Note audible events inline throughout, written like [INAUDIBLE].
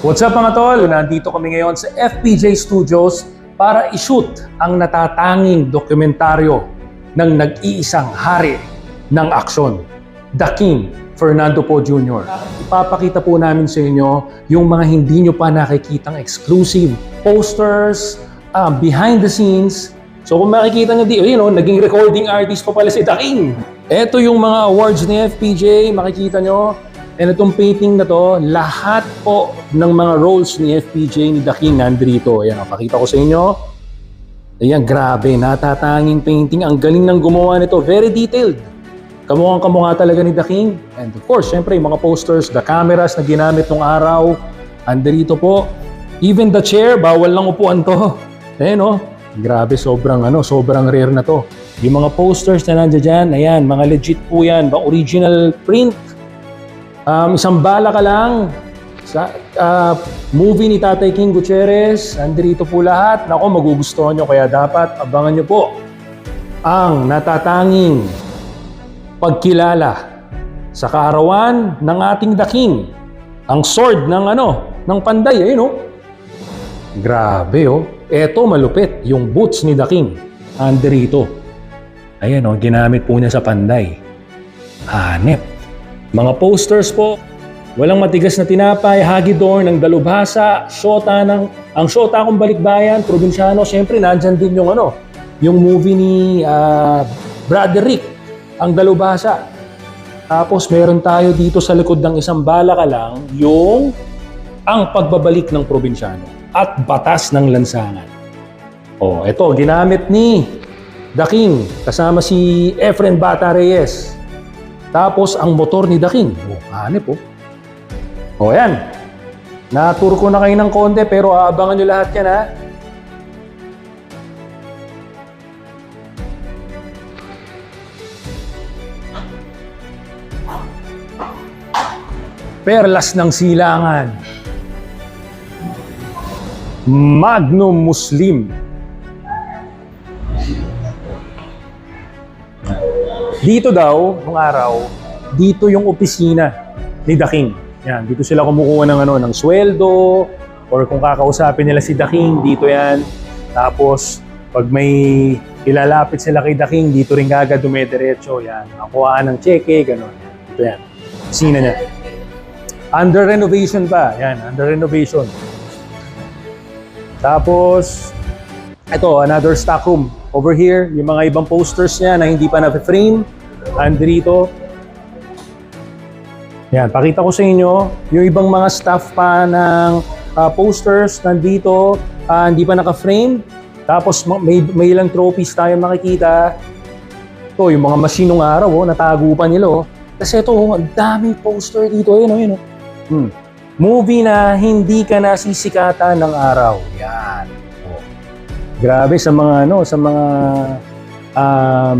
What's up mga tol? Nandito kami ngayon sa FPJ Studios para ishoot ang natatanging dokumentaryo ng nag-iisang hari ng aksyon, The King Fernando Po Jr. Ipapakita po namin sa inyo yung mga hindi nyo pa nakikitang exclusive posters, ah, behind the scenes. So kung makikita nyo di, you know, naging recording artist pa pala si The King. Ito yung mga awards ni FPJ, makikita nyo. And itong painting na to, lahat po ng mga roles ni FPJ ni The King nandito. Ayan, o, pakita ko sa inyo. Ayan, grabe, natatanging painting. Ang galing ng gumawa nito. Very detailed. Kamukhang kamukha talaga ni The King. And of course, syempre, yung mga posters, the cameras na ginamit nung araw, andito po. Even the chair, bawal lang upuan to. [LAUGHS] Ayan, o. Grabe, sobrang ano, sobrang rare na to. Yung mga posters na nandiyan dyan, ayan, mga legit po yan, mga original print. Um, isang bala ka lang sa ah, movie ni Tatay King Gutierrez. Andito po lahat. Nako, magugustuhan nyo. Kaya dapat abangan nyo po ang natatanging pagkilala sa kaarawan ng ating The King. Ang sword ng ano, ng panday. Ayun oh. Grabe oh. Eto malupit, yung boots ni The King. Andito. Ayan oh, ginamit po niya sa panday. Hanep. Mga posters po, walang matigas na tinapay, hagidor ng dalubhasa, syota ng, ang syota kong balikbayan, probinsyano, syempre nandyan din yung ano, yung movie ni ah, Broderick, ang dalubhasa. Tapos meron tayo dito sa likod ng isang bala ka lang, yung ang pagbabalik ng probinsyano at batas ng lansangan. Oh, ito, ginamit ni The King kasama si Efren Bata Reyes. Tapos ang motor ni The King. Oh, hanip oh. O yan. Natur ko na kayo ng konti pero aabangan nyo lahat yan ha. Perlas ng Silangan. Magnum Muslim. Dito daw, nung araw, dito yung opisina ni The King. Yan, dito sila kumukuha ng ano, ng sweldo or kung kakausapin nila si The King, dito yan. Tapos, pag may ilalapit sila kay The King, dito rin agad dumediretso. Yan, nakuhaan ng cheque, gano'n. Yan, dito yan. Opisina niya. Under renovation pa. Yan, under renovation. Tapos, ito, another stock room. Over here, yung mga ibang posters niya na hindi pa na-frame. Andrito. Yan, pakita ko sa inyo yung ibang mga staff pa ng ah, posters nandito, ah, hindi pa naka-frame. Tapos ma- may, may ilang trophies tayo makikita. Ito, yung mga machine ng araw, oh, natago pa nila. Oh. Kasi ito, oh, ang daming poster dito. Ayun, oh, yun, oh. Hmm. Movie na hindi ka nasisikatan ng araw. Yan. Grabe sa mga ano, sa mga um,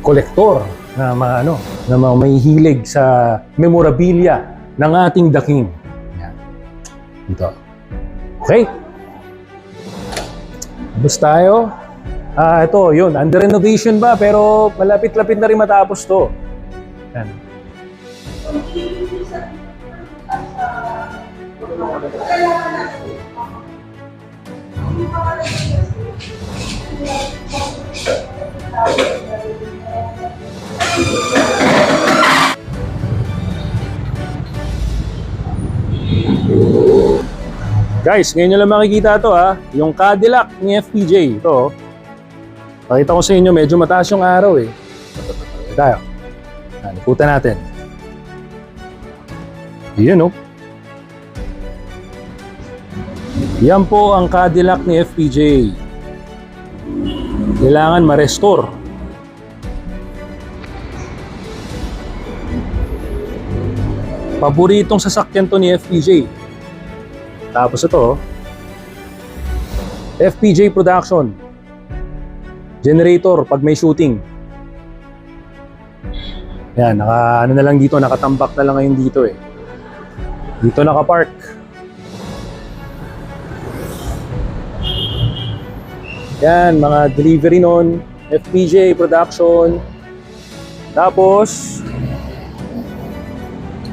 kolektor na mga ano, na mga may hilig sa memorabilia ng ating The King. Yan. Ito. Okay. Tapos tayo. Ah, ito, yun. Under renovation ba? Pero malapit-lapit na rin matapos to. Yan. Guys, ngayon nyo lang makikita to ha. Yung Cadillac ni FPJ. Ito. oh. Pakita ko sa inyo, medyo mataas yung araw eh. Ito tayo. Yan, ikutan natin. Yan oh. Yan po ang Cadillac ni FPJ. Kailangan ma-restore. Paboritong sasakyan to ni FPJ. Tapos ito. FPJ Production. Generator pag may shooting. Yan, naka, ano na lang dito, nakatambak na lang ngayon dito eh. Dito nakapark. Yan, mga delivery nun. FPJ Production. Tapos,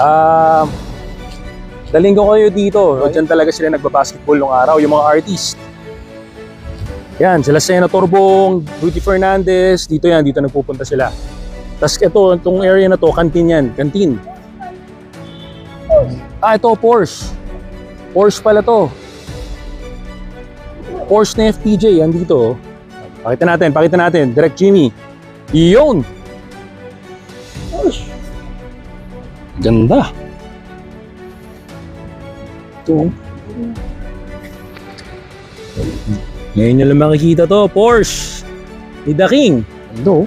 ah, Daling ko kayo dito. Diyan talaga sila nagbabasketball nung araw, yung mga artist. Yan, sila Senator Bong, Rudy Fernandez, dito yan, dito nagpupunta sila. Tapos ito, itong area na to, kantin yan, kantin. Ah, ito, Porsche. Porsche pala to. Porsche na FPJ, yan dito. oh. Pakita natin, pakita natin. Direct Jimmy. Iyon! Ganda. Ito. Ngayon nyo lang makikita to, Porsche. Ni The King. Ando.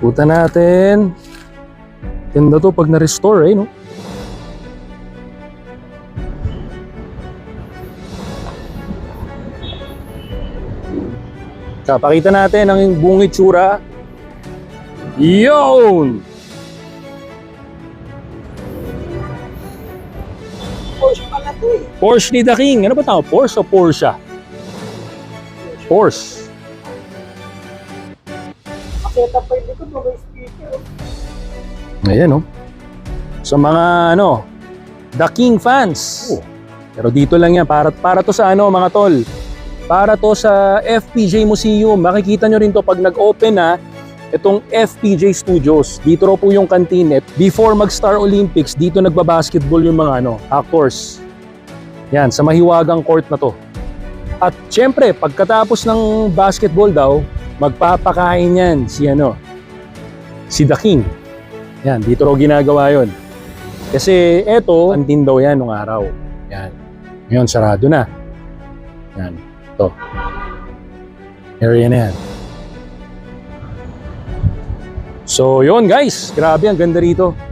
Puta natin. Ganda to pag na-restore eh, no? Kapakita natin ang buong itsura. Yun! Porsche pala to eh. Porsche ni The King. Ano ba tawag? Porsche o Porsche? Porsche. Makita pa yung likod may speaker. oh. Ayan, oh. Sa mga, ano, The King fans. Pero dito lang yan. Para, para to sa, ano, mga tol. Para to sa FPJ Museum. Makikita nyo rin to pag nag-open na itong FPJ Studios. Dito raw po yung kantin. Eh, Before mag-Star Olympics, dito nagbabasketball yung mga ano, actors. Yan, sa mahiwagang court na to. At syempre, pagkatapos ng basketball daw, magpapakain yan si ano, si The King. Yan, dito raw ginagawa yon. Kasi eto, antin daw yan nung araw. Yan. Ngayon, sarado na. Yan. Ito. Area na yan. So, yun guys. Grabe, ang ganda rito.